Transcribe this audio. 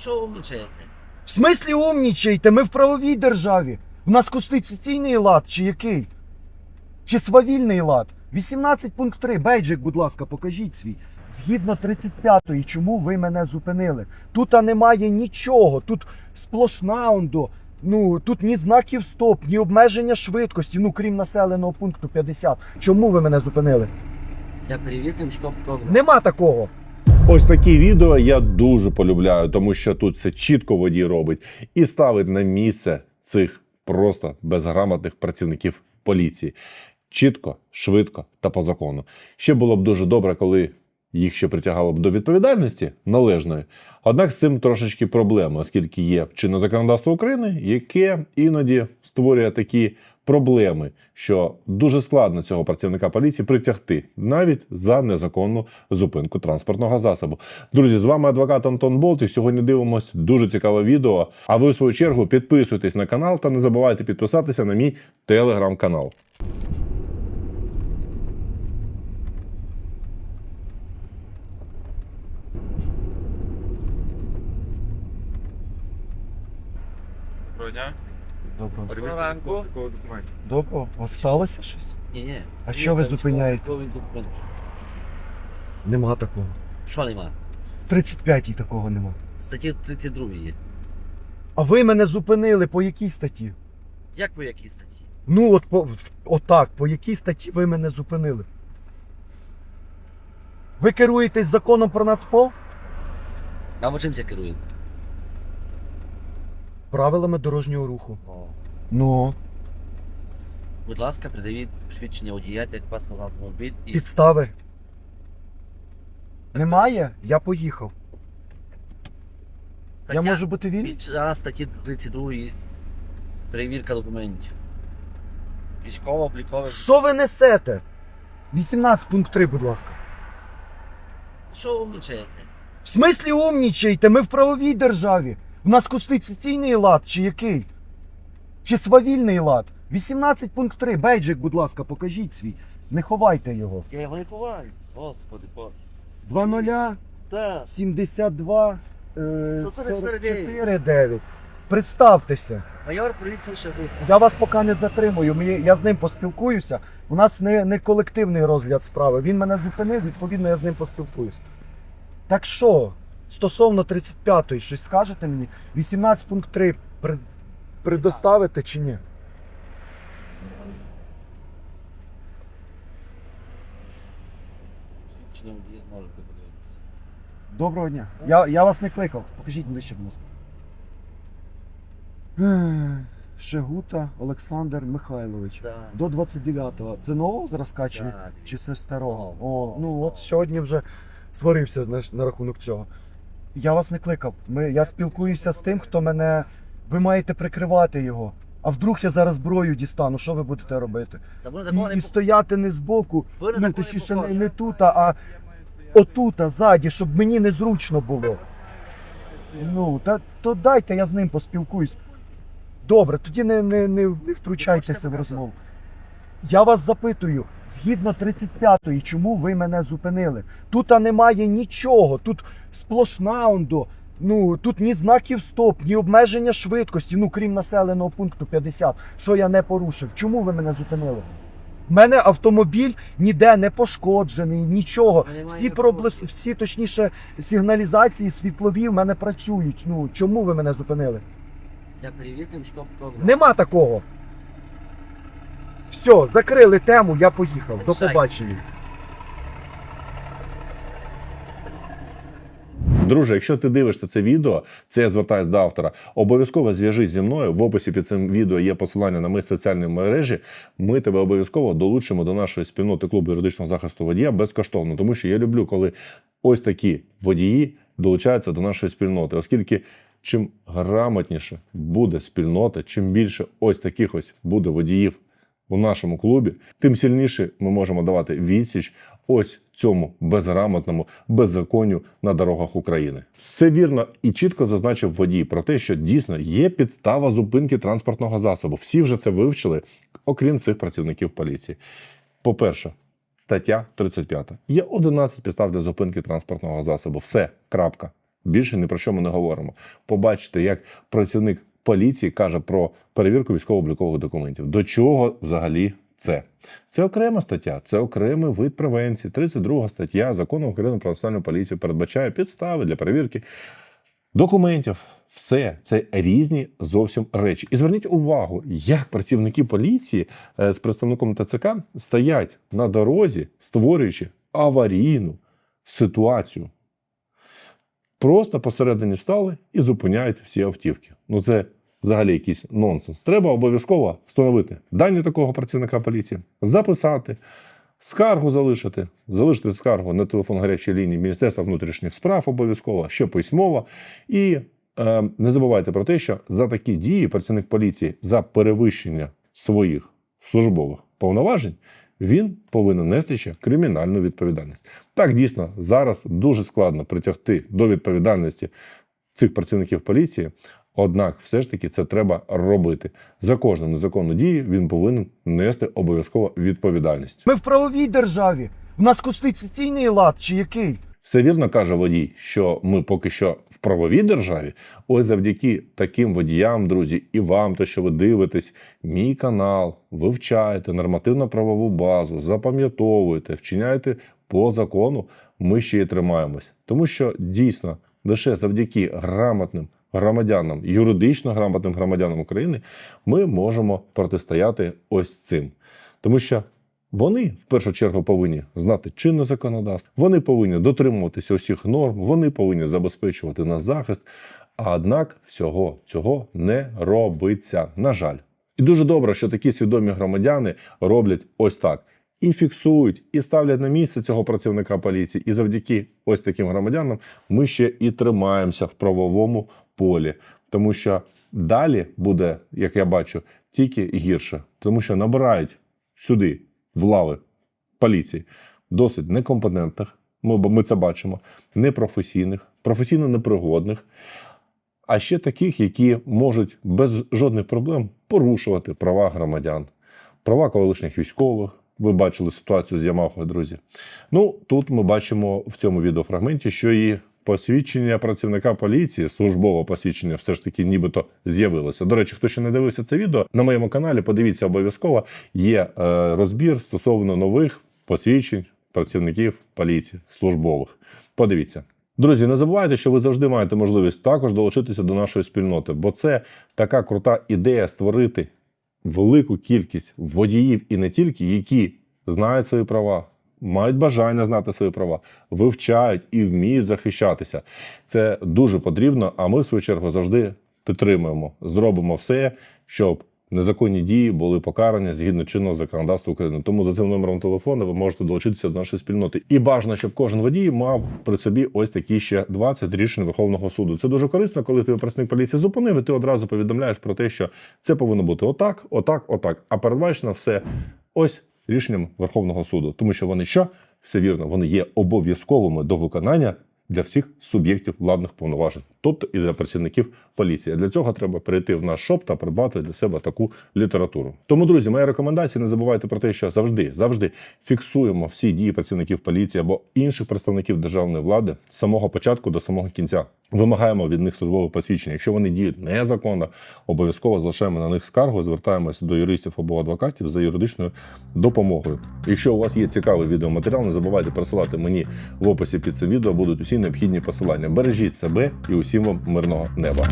Що умнічаєте? В смислі умнічаєте? Ми в правовій державі. У нас конституційний лад чи який? Чи свавільний лад? 18 пункт 3. Бейджик, будь ласка, покажіть свій. Згідно 35-ї, чому ви мене зупинили? Тут а немає нічого. Тут сплошна ондо. Ну, тут ні знаків стоп, ні обмеження швидкості, ну крім населеного пункту 50. Чому ви мене зупинили? Я перевіркам, що програм. Нема такого. Ось такі відео я дуже полюбляю, тому що тут все чітко водій робить і ставить на місце цих просто безграмотних працівників поліції. Чітко, швидко та по закону. Ще було б дуже добре, коли їх ще притягало б до відповідальності належної. Однак з цим трошечки проблема, оскільки є чинне законодавство України, яке іноді створює такі проблеми, що дуже складно цього працівника поліції притягти навіть за незаконну зупинку транспортного засобу. Друзі, з вами адвокат Антон Болт. Сьогодні дивимось дуже цікаве відео. А ви в свою чергу підписуйтесь на канал та не забувайте підписатися на мій телеграм-канал. Дня. Добро. Перевірте ранку. військово-облікових документів. Добро. А сталося щось? Ні, ні. А що ви зупиняєте? Нема такого. Що нема? 35-й такого нема. Статті 32 є. А ви мене зупинили по якій статті? Як ви які статті? Ну, от по отак, по якій статті ви мене зупинили? Ви керуєтесь законом про нацпол? А ви чим це керуєте? Правилами дорожнього руху. О. Ну, Будь ласка, придавіть свідчення водія, як паспорт автомобіль і підстави. Немає? Я поїхав. стаття Я можу бути вільний? під час статті 32 перевірка документів. Військово-облікових. Що ви несете? 18 пункт 3, будь ласка. Що умнічаєте? В смислі умнічаєте? Ми в правовій державі. У нас конституційний лад чи який? Чи свавільний лад? 18 пункт 3. Бейджик, будь ласка, покажіть свій. Не ховайте його. Я його не ховаю. Господи, Боже. 20 Так. 72 е, 449. 449. Представтеся. Майор поліції Шагута. Я вас поки не затримую. Мені- Я з ним поспілкуюся. У нас не, не колективний розгляд справи. Він мене зупинив, відповідно, я з ним поспілкуюся. Так що, стосовно 35-ї, щось скажете мені? 18 пункт 3 при, предоставите чи ні? Можете подивитися. Доброго дня. Я, я вас не кликав. Покажіть ближче, будь ласка. Ех, Шегута Олександр Михайлович. Так. До 29-го. Це нового зразка чи, Так. чи це старого? О, ну от сьогодні вже сварився на, на рахунок цього. Я вас не кликав. Ми, я спілкуюся з тим, хто мене. Ви маєте прикривати його. А вдруг я зараз зброю дістану, що ви будете робити? Та ви на І, і не стояти не збоку, Ви на ну такого точніше не не, тут, а отут, ззаді, щоб мені незручно було. Ну, та то дайте, я з ним поспілкуюсь. Добре, тоді не, не, не, не втручайтеся в розмову. Я вас запитую, згідно 35-ї, чому ви мене зупинили? Тут немає нічого, тут сплошна ондо. Ну, тут ні знаків стоп, ні обмеження швидкості, ну крім населеного пункту 50, що я не порушив. Чому ви мене зупинили? У мене автомобіль ніде не пошкоджений, нічого. Всі проблес, всі точніше сигналізації світлові в мене працюють. Ну чому ви мене зупинили? Я перевіркам, що. Нема такого. Все, закрили тему, я поїхав. До побачення. Друже, якщо ти дивишся це відео, це я звертаюся до автора. Обов'язково зв'яжись зі мною. В описі під цим відео є посилання на мої соціальні мережі. Ми тебе обов'язково долучимо до нашої спільноти клубу юридичного захисту водія безкоштовно, тому що я люблю, коли ось такі водії долучаються до нашої спільноти, оскільки. Чим грамотніше буде спільнота, чим більше ось таких ось буде водіїв у нашому клубі, тим сильніше ми можемо давати відсіч ось цьому безграмотному беззаконню на дорогах України. Це вірно і чітко зазначив водій про те, що дійсно є підстава зупинки транспортного засобу. Всі вже це вивчили, окрім цих працівників поліції. По-перше, стаття 35. Є 11 підстав для зупинки транспортного засобу. Все, крапка. Більше ні про що ми не говоримо. Побачите, як працівник поліції каже про перевірку військово-облікових документів. До чого взагалі це? Це окрема стаття, це окремий вид превенції. 32 стаття закону України про національну поліцію передбачає підстави для перевірки документів. Все це різні зовсім речі. І зверніть увагу, як працівники поліції е, з представником ТЦК стоять на дорозі, створюючи аварійну ситуацію. Просто посередині встали і зупиняють всі автівки. Ну це взагалі якийсь нонсенс. Треба обов'язково встановити дані такого працівника поліції, записати, скаргу залишити, залишити скаргу на телефон гарячої лінії Міністерства внутрішніх справ обов'язково, ще письмово. І е, не забувайте про те, що за такі дії працівник поліції за перевищення своїх службових повноважень він повинен нести ще кримінальну відповідальність. Так дійсно зараз дуже складно притягти до відповідальності цих працівників поліції. Однак, все ж таки, це треба робити. За кожну незаконну дію він повинен нести обов'язково відповідальність. Ми в правовій державі. У нас конституційний лад чи який? Все вірно каже водій, що ми поки що в правовій державі. Ось завдяки таким водіям, друзі, і вам, то що ви дивитесь, мій канал, вивчаєте нормативно-правову базу, запам'ятовуєте, вчиняєте по закону. Ми ще й тримаємось, тому що дійсно лише завдяки грамотним громадянам, юридично грамотним громадянам України, ми можемо протистояти ось цим, тому що вони в першу чергу повинні знати чинне законодавство, вони повинні дотримуватися усіх норм, вони повинні забезпечувати нас захист. А однак всього цього не робиться. На жаль, і дуже добре, що такі свідомі громадяни роблять ось так. І фіксують, і ставлять на місце цього працівника поліції. І завдяки ось таким громадянам ми ще і тримаємося в правовому полі, тому що далі буде, як я бачу, тільки гірше, тому що набирають сюди в лави поліції досить некомпетентних. Ми, ми це бачимо, непрофесійних, професійно непригодних, а ще таких, які можуть без жодних проблем порушувати права громадян, права колишніх військових. Ви бачили ситуацію з Ямахою, друзі. Ну тут ми бачимо в цьому відеофрагменті, що і посвідчення працівника поліції, службове посвідчення, все ж таки, нібито з'явилося. До речі, хто ще не дивився це відео, на моєму каналі подивіться обов'язково. Є е, розбір стосовно нових посвідчень працівників поліції службових. Подивіться. Друзі, не забувайте, що ви завжди маєте можливість також долучитися до нашої спільноти, бо це така крута ідея створити велику кількість водіїв і не тільки, які знають свої права, мають бажання знати свої права, вивчають і вміють захищатися. Це дуже потрібно. А ми, в свою чергу, завжди підтримуємо, зробимо все, щоб незаконні дії були покарані згідно чинного законодавства України. Тому за цим номером телефону ви можете долучитися до нашої спільноти. І бажано, щоб кожен водій мав при собі ось такі ще 20 рішень Верховного суду. Це дуже корисно, коли ти працівник поліції зупинив, і ти одразу повідомляєш про те, що це повинно бути отак, отак, отак. А передбачено все ось рішенням Верховного суду, тому що вони що? Все вірно, вони є обов'язковими до виконання для всіх суб'єктів владних повноважень, тобто і для працівників поліції. Для цього треба перейти в наш шоп та придбати для себе таку літературу. Тому, друзі, моя рекомендація: не забувайте про те, що завжди, завжди фіксуємо всі дії працівників поліції або інших представників державної влади з самого початку до самого кінця. Вимагаємо від них службове посвідчення. Якщо вони діють незаконно, обов'язково залишаємо на них скаргу, звертаємося до юристів або адвокатів за юридичною допомогою. Якщо у вас є цікавий відеоматеріал, не забувайте присилати мені в описі під цим відео. Будуть усі необхідні посилання. Бережіть себе і усім вам мирного неба.